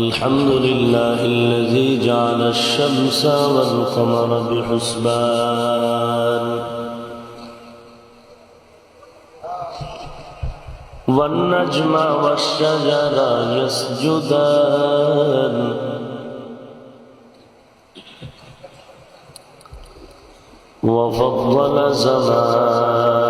الحمد لله الذي جعل الشمس والقمر بحسبان. والنجم والشجر يسجدان. وفضل زمانا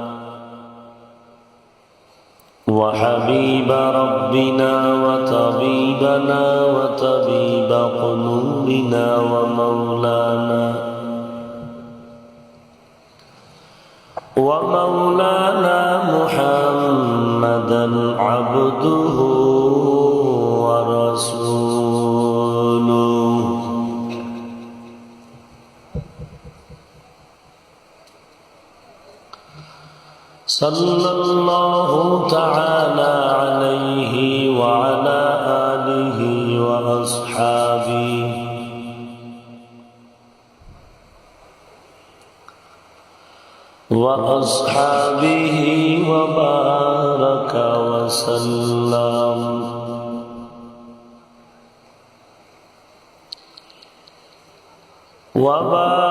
وحبيب ربنا وطبيبنا وطبيب قلوبنا ومولانا ومولانا محمدا عبده ورسوله. صلى الله تعالى عليه وعلى آله وأصحابه. وأصحابه وبارك وسلم. وبارك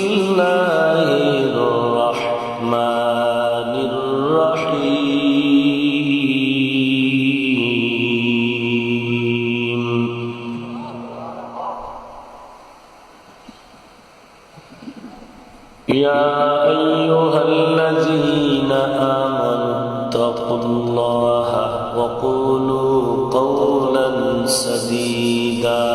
يا أيها الذين آمنوا اتقوا الله وقولوا قولا سديدا.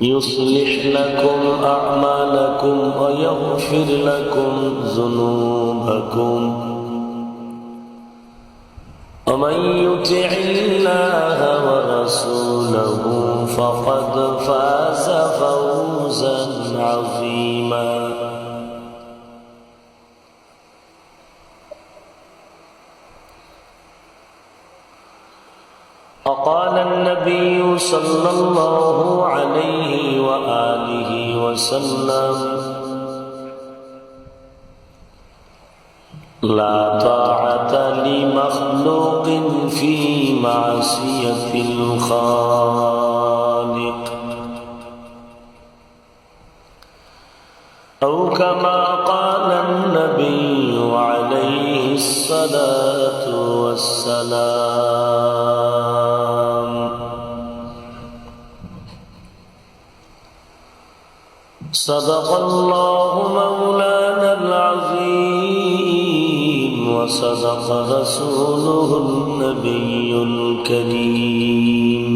يصلح لكم أعمالكم ويغفر لكم ذنوبكم. ومن يطع الله ورسوله فقد فاز فوزا عظيما. وقال النبي صلى الله عليه وآله وسلم لا طاعة لمخلوق في معصية الخالق. أو كما قال النبي عليه الصلاة والسلام. صدق الله مولانا وصدق رسوله النبي الكريم.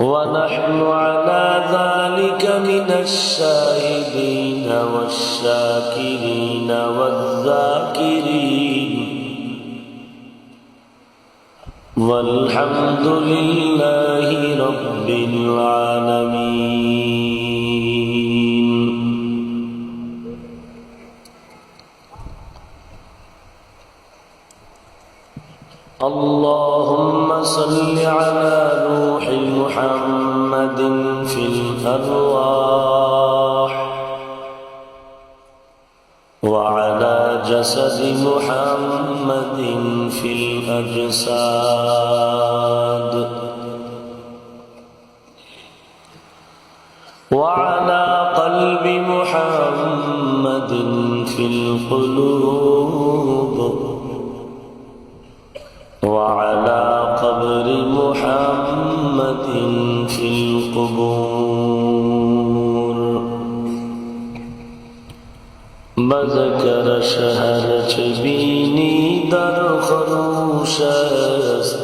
ونحن على ذلك من الشاهدين والشاكرين والذاكرين. والحمد لله رب العالمين. اللهم صل على روح محمد في الأرواح وعلى جسد محمد في الأجساد وعلى قلب محمد في القلوب در خروش است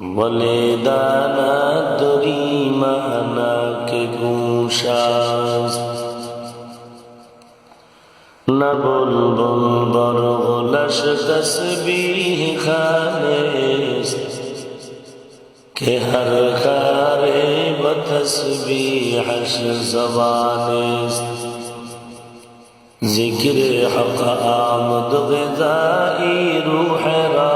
ولی دانا دری مانا که گوش است نبل بل برغلش تسبیح خانه است که هر کار بتسبیحش زبان است ذکر حق آمد غذائی روح را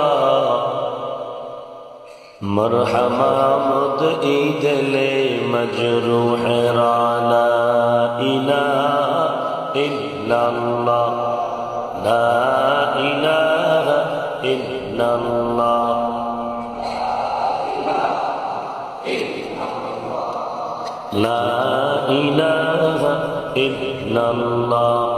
مرحم آمد عید لے مجروح را لا الہ الا اللہ لا الہ الا اللہ لا الہ الا اللہ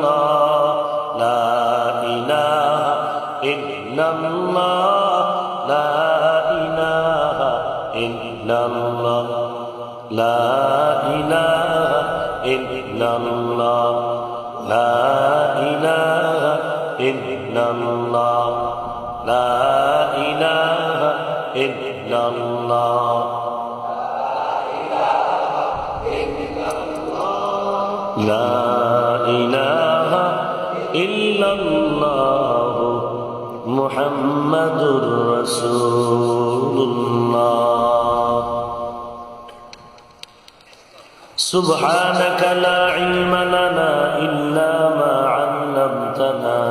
الله لا إله إلا الله لا إله إلا الله محمد رسول الله سبحانك لا علم لنا إلا ما علمتنا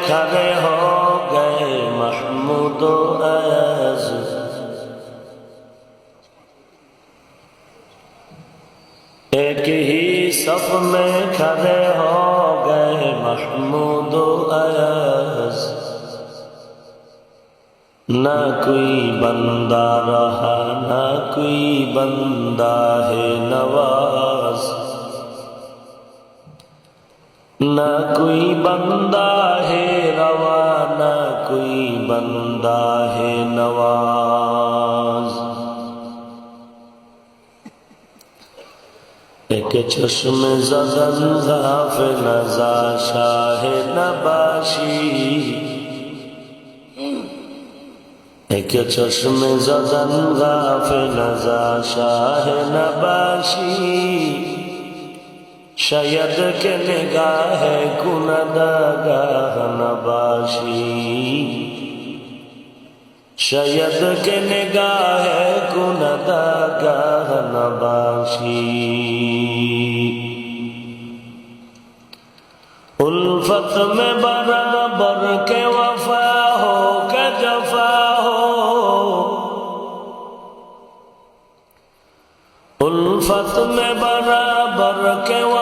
खड़े हो गए महमूद अयाज एक ही सफ में खड़े हो गए महमूद अयाज न कोई बंदा रहा न कोई बंदा है नवाज না কই বন্দা হে রওয়া না কই বন্দা হে নওয়াজ। এক চশমে জগন গাফ নজা, শাহ নবাশি। এক চশমে জগন গাফ নজা, শাহ নবাশি। शायद के निगाह कुनदगाह नबाशी। शायद के निगाह कुनदगाह नबाशी। उल्फत में बराबर के वफा हो के जफा हो। उल्फत में बराबर के वफा